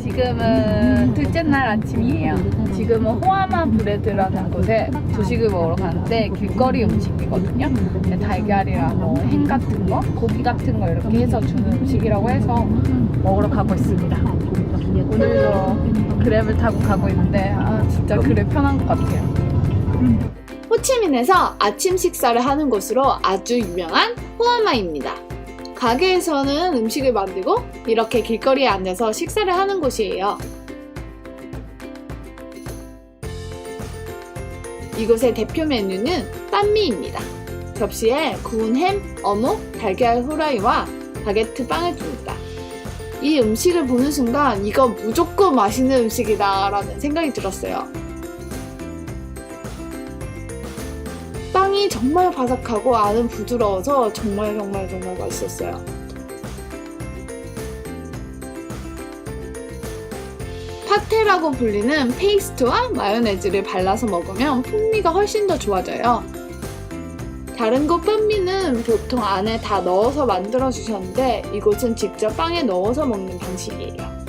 지금은 둘째 날 아침이에요. 지금은 호아마 브레드라는 곳에 조식을 먹으러 가는데 길거리 음식이거든요. 달걀이랑 뭐햄 같은 거, 고기 같은 거 이렇게 해서 주는 음식이라고 해서 먹으러 가고 있습니다. 오늘도 그랩을 타고 가고 있는데 아 진짜 그랩 편한 것 같아요. 호치민에서 아침 식사를 하는 곳으로 아주 유명한 호아마입니다. 가게에서는 음식을 만들고 이렇게 길거리에 앉아서 식사를 하는 곳이에요. 이곳의 대표 메뉴는 빤미입니다. 접시에 구운 햄, 어묵, 달걀 후라이와 바게트 빵을 줍니다. 이 음식을 보는 순간 이거 무조건 맛있는 음식이다 라는 생각이 들었어요. 빵이 정말 바삭하고 안은 부드러워서 정말 정말 정말 맛있었어요. 파테라고 불리는 페이스트와 마요네즈를 발라서 먹으면 풍미가 훨씬 더 좋아져요. 다른 곳 빤미는 보통 안에 다 넣어서 만들어 주셨는데 이곳은 직접 빵에 넣어서 먹는 방식이에요.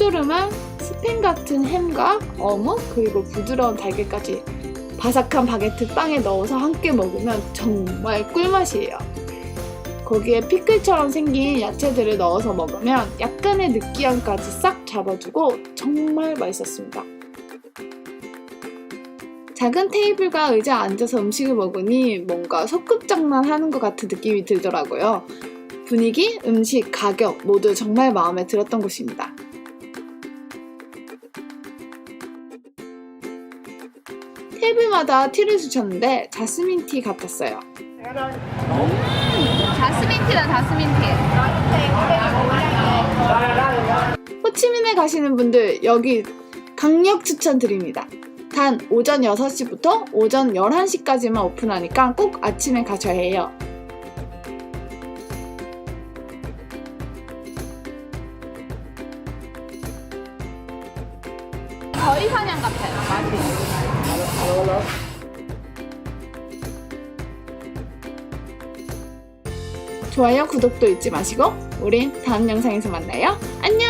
짭조름한 스팸 같은 햄과 어묵 그리고 부드러운 달걀까지 바삭한 바게트 빵에 넣어서 함께 먹으면 정말 꿀맛이에요. 거기에 피클처럼 생긴 야채들을 넣어서 먹으면 약간의 느끼함까지 싹 잡아주고 정말 맛있었습니다. 작은 테이블과 의자에 앉아서 음식을 먹으니 뭔가 소꿉장난 하는 것 같은 느낌이 들더라고요. 분위기, 음식, 가격 모두 정말 마음에 들었던 곳입니다. 테이블마다 티를 주셨는데 자스민 티 같았어요. 자스민티다 자스민티. 호치민에 가시는 분들 여기 강력 추천드립니다. 단 오전 6시부터 오전 11시까지만 오픈하니까 꼭 아침에 가셔야 해요. 거의 사냥 같아요 맛 이. 좋아요, 구독도 잊지 마시고 우린 다음 영상에서 만나요. 안녕!